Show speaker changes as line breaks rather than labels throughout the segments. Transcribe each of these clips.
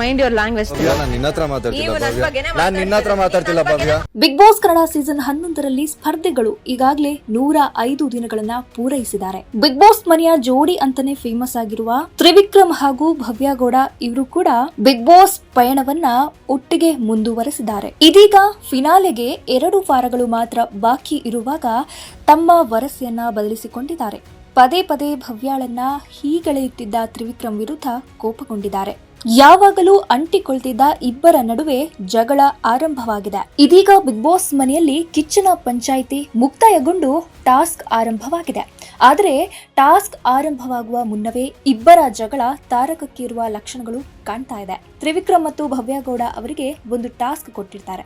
Mind your language
ನಿನ್ನ
ಬಗ್ಗೆನೇ
ಮಾತಾಡ್ತಿಲ್ಲ Bhavya.
Bigg Boss Kannada season ಹನ್ನೊಂದರಲ್ಲಿ ಸ್ಪರ್ಧೆಗಳು ಈಗಾಗಲೇ ನೂರ ಐದು ದಿನಗಳನ್ನ ಪೂರೈಸಿದ್ದಾರೆ. ಬಿಗ್ ಬಾಸ್ ಮನೆಯ ಜೋಡಿ ಅಂತಾನೆ ಫೇಮಸ್ ಆಗಿರುವ ತ್ರಿವಿಕ್ರಮ್ ಹಾಗೂ ಭವ್ಯ ಗೌಡ ಇವರು ಕೂಡ ಬಿಗ್ ಬಾಸ್ ಪಯಣವನ್ನ ಒಟ್ಟಿಗೆ ಮುಂದುವರೆಸಿದ್ದಾರೆ. ಇದೀಗ ಫಿನಾಲೆಗೆ ಎರಡು ವಾರಗಳು ಮಾತ್ರ ಬಾಕಿ ಇರುವಾಗ ತಮ್ಮ ವರಸೆಯನ್ನ ಬದಲಿಸಿಕೊಂಡಿದ್ದಾರೆ. ಪದೇ ಪದೇ ಭವ್ಯಾಳನ್ನ ಹೀಗಳೆಯುತ್ತಿದ್ದ ತ್ರಿವಿಕ್ರಮ್ ವಿರುದ್ಧ ಕೋಪಗೊಂಡಿದ್ದಾರೆ. ಯಾವಾಗಲೂ ಅಂಟಿಕೊಳ್ತಿದ್ದ ಇಬ್ಬರ ನಡುವೆ ಜಗಳ ಆರಂಭವಾಗಿದೆ. ಇದೀಗ ಬಿಗ್ ಬಾಸ್ ಮನೆಯಲ್ಲಿ ಕಿಚ್ಚನ ಪಂಚಾಯಿತಿ ಮುಕ್ತಾಯಗೊಂಡು ಟಾಸ್ಕ್ ಆರಂಭವಾಗಿದೆ. ಆದರೆ ಟಾಸ್ಕ್ ಆರಂಭವಾಗುವ ಮುನ್ನವೇ ಇಬ್ಬರ ಜಗಳ ತಾರಕಕ್ಕೇರುವ ಲಕ್ಷಣಗಳು ಕಾಣ್ತಾ ಇದೆ. ತ್ರಿವಿಕ್ರಮ್ ಮತ್ತು ಭವ್ಯಗೌಡ ಅವರಿಗೆ ಒಂದು ಟಾಸ್ಕ್ ಕೊಟ್ಟಿರ್ತಾರೆ.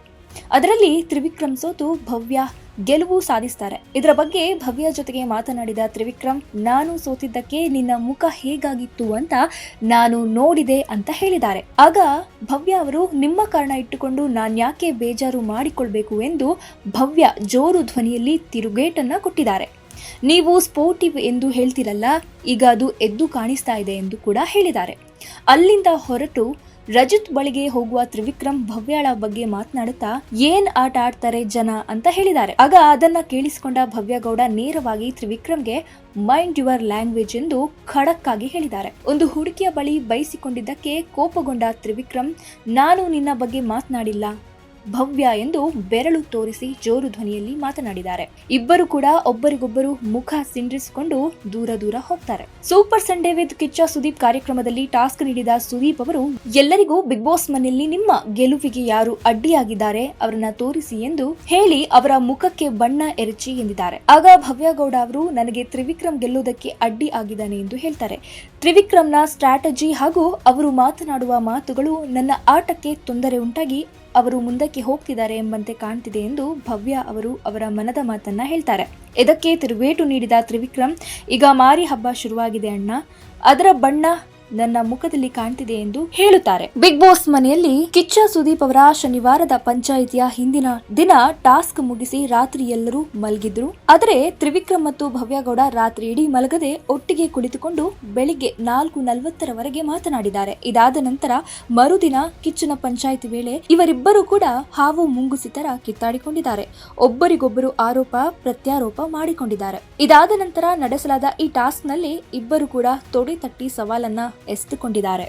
ಅದರಲ್ಲಿ ತ್ರಿವಿಕ್ರಮ್ ಸೋತು ಭವ್ಯ ಗೆಲುವು ಸಾಧಿಸ್ತಾರೆ. ಇದರ ಬಗ್ಗೆ ಭವ್ಯ ಜೊತೆಗೆ ಮಾತನಾಡಿದ ತ್ರಿವಿಕ್ರಮ್, ನಾನು ಸೋತಿದ್ದಕ್ಕೆ ನಿನ್ನ ಮುಖ ಹೇಗಾಗಿತ್ತು ಅಂತ ನಾನು ನೋಡಿದೆ ಅಂತ ಹೇಳಿದ್ದಾರೆ. ಆಗ ಭವ್ಯ ಅವರು, ನಿಮ್ಮ ಕಾರಣ ಇಟ್ಟುಕೊಂಡು ನಾನ್ಯಾಕೆ ಬೇಜಾರು ಮಾಡಿಕೊಳ್ಬೇಕು ಎಂದು ಭವ್ಯ ಜೋರು ಧ್ವನಿಯಲ್ಲಿ ತಿರುಗೇಟನ್ನ ಕೊಟ್ಟಿದ್ದಾರೆ. ನೀವು ಸ್ಪೋರ್ಟಿವ್ ಎಂದು ಹೇಳ್ತಿರಲ್ಲ, ಈಗ ಅದು ಎದ್ದು ಕಾಣಿಸ್ತಾ ಇದೆ ಎಂದು ಕೂಡ ಹೇಳಿದ್ದಾರೆ. ಅಲ್ಲಿಂದ ಹೊರಟು ರಜತ್ ಬಳಿಗೆ ಹೋಗುವ ತ್ರಿವಿಕ್ರಮ್ ಭವ್ಯಾಳ ಬಗ್ಗೆ ಮಾತನಾಡುತ್ತಾ, ಏನ್ ಆಟ ಆಡ್ತಾರೆ ಜನ? ಅಂತ ಹೇಳಿದ್ದಾರೆ. ಆಗ ಅದನ್ನ ಕೇಳಿಸಿಕೊಂಡ ಭವ್ಯಗೌಡ ನೇರವಾಗಿ ತ್ರಿವಿಕ್ರಮ್ಗೆ ಮೈಂಡ್ ಯುವರ್ ಲ್ಯಾಂಗ್ವೇಜ್ ಎಂದು ಖಡಕ್ ಆಗಿ ಹೇಳಿದ್ದಾರೆ. ಒಂದು ಹುಡುಗಿಯ ಬಳಿ ಬಯಸಿಕೊಂಡಿದ್ದಕ್ಕೆ ಕೋಪಗೊಂಡ ತ್ರಿವಿಕ್ರಮ್, ನಾನು ನಿನ್ನ ಬಗ್ಗೆ ಮಾತನಾಡಿಲ್ಲ. ಭವ್ಯ ಎಂದು ಬೆರಳು ತೋರಿಸಿ ಜೋರು ಧ್ವನಿಯಲ್ಲಿ ಮಾತನಾಡಿದ್ದಾರೆ. ಇಬ್ಬರು ಕೂಡ ಒಬ್ಬರಿಗೊಬ್ಬರು ಮುಖ ಸಿಂಡ್ರಿಸಿಕೊಂಡು ದೂರ ದೂರ ಹೋಗ್ತಾರೆ. Super Sunday with Kichcha Sudeep ಕಾರ್ಯಕ್ರಮದಲ್ಲಿ ಟಾಸ್ಕ್ ನೀಡಿದ ಸುದೀಪ್ ಅವರು, ಎಲ್ಲರಿಗೂ ಬಿಗ್ ಬಾಸ್ ಮನೆಯಲ್ಲಿ ನಿಮ್ಮ ಗೆಲುವಿಗೆ ಯಾರು ಅಡ್ಡಿಯಾಗಿದ್ದಾರೆ ಅವರನ್ನ ತೋರಿಸಿ ಎಂದು ಹೇಳಿ ಅವರ ಮುಖಕ್ಕೆ ಬಣ್ಣ ಎರಚಿ ಎಂದಿದ್ದಾರೆ. ಆಗ ಭವ್ಯ ಗೌಡ ಅವರು, ನನಗೆ ತ್ರಿವಿಕ್ರಮ್ ಗೆಲ್ಲುವುದಕ್ಕೆ ಅಡ್ಡಿ ಆಗಿದ್ದಾನೆ ಎಂದು ಹೇಳ್ತಾರೆ. ತ್ರಿವಿಕ್ರಮ್ನ ಸ್ಟ್ರಾಟಜಿ ಹಾಗೂ ಅವರು ಮಾತನಾಡುವ ಮಾತುಗಳು ನನ್ನ ಆಟಕ್ಕೆ ತೊಂದರೆ ಉಂಟಾಗಿ ಅವರು ಮುಂದಕ್ಕೆ ಹೋಗ್ತಿದ್ದಾರೆ ಎಂಬಂತೆ ಕಾಣ್ತಿದೆ ಎಂದು ಭವ್ಯ ಅವರು ಅವರ ಮನದ ಮಾತನ್ನ ಹೇಳ್ತಾರೆ. ಇದಕ್ಕೆ ತಿರುಗೇಟು ನೀಡಿದ ತ್ರಿವಿಕ್ರಮ್, ಈಗ ಮಾರಿ ಹಬ್ಬ ಶುರುವಾಗಿದೆ ಅಣ್ಣ. ಅದರ ಬಣ್ಣ ನನ್ನ ಮುಖದಲ್ಲಿ ಕಾಣ್ತಿದೆ ಎಂದು ಹೇಳುತ್ತಾರೆ. ಬಿಗ್ ಬಾಸ್ ಮನೆಯಲ್ಲಿ ಕಿಚ್ಚ ಸುದೀಪ್ ಅವರ ಶನಿವಾರದ ಪಂಚಾಯಿತಿಯ ಹಿಂದಿನ ದಿನ ಟಾಸ್ಕ್ ಮುಗಿಸಿ ರಾತ್ರಿ ಎಲ್ಲರೂ ಮಲಗಿದ್ರು. ಆದರೆ ತ್ರಿವಿಕ್ರಮ್ ಮತ್ತು ಭವ್ಯಗೌಡ ರಾತ್ರಿ ಇಡೀ ಮಲಗದೆ ಒಟ್ಟಿಗೆ ಕುಳಿತುಕೊಂಡು ಬೆಳಿಗ್ಗೆ ನಾಲ್ಕು ನಲವತ್ತರವರೆಗೆ ಮಾತನಾಡಿದ್ದಾರೆ. ಇದಾದ ನಂತರ ಮರುದಿನ ಕಿಚ್ಚನ ಪಂಚಾಯಿತಿ ವೇಳೆ ಇವರಿಬ್ಬರು ಕೂಡ ಹಾವು ಮುಂಗುಸಿತರ ಕಿತ್ತಾಡಿಕೊಂಡಿದ್ದಾರೆ. ಒಬ್ಬರಿಗೊಬ್ಬರು ಆರೋಪ, ಪ್ರತ್ಯಾರೋಪ ಮಾಡಿಕೊಂಡಿದ್ದಾರೆ. ಇದಾದ ನಂತರ ನಡೆಸಲಾದ ಈ ಟಾಸ್ಕ್ನಲ್ಲಿ ಇಬ್ಬರು ಕೂಡ ತೊಡೆ ತಟ್ಟಿ ಸವಾಲನ್ನ ಎಸೆದುಕೊಂಡಿದ್ದಾರೆ.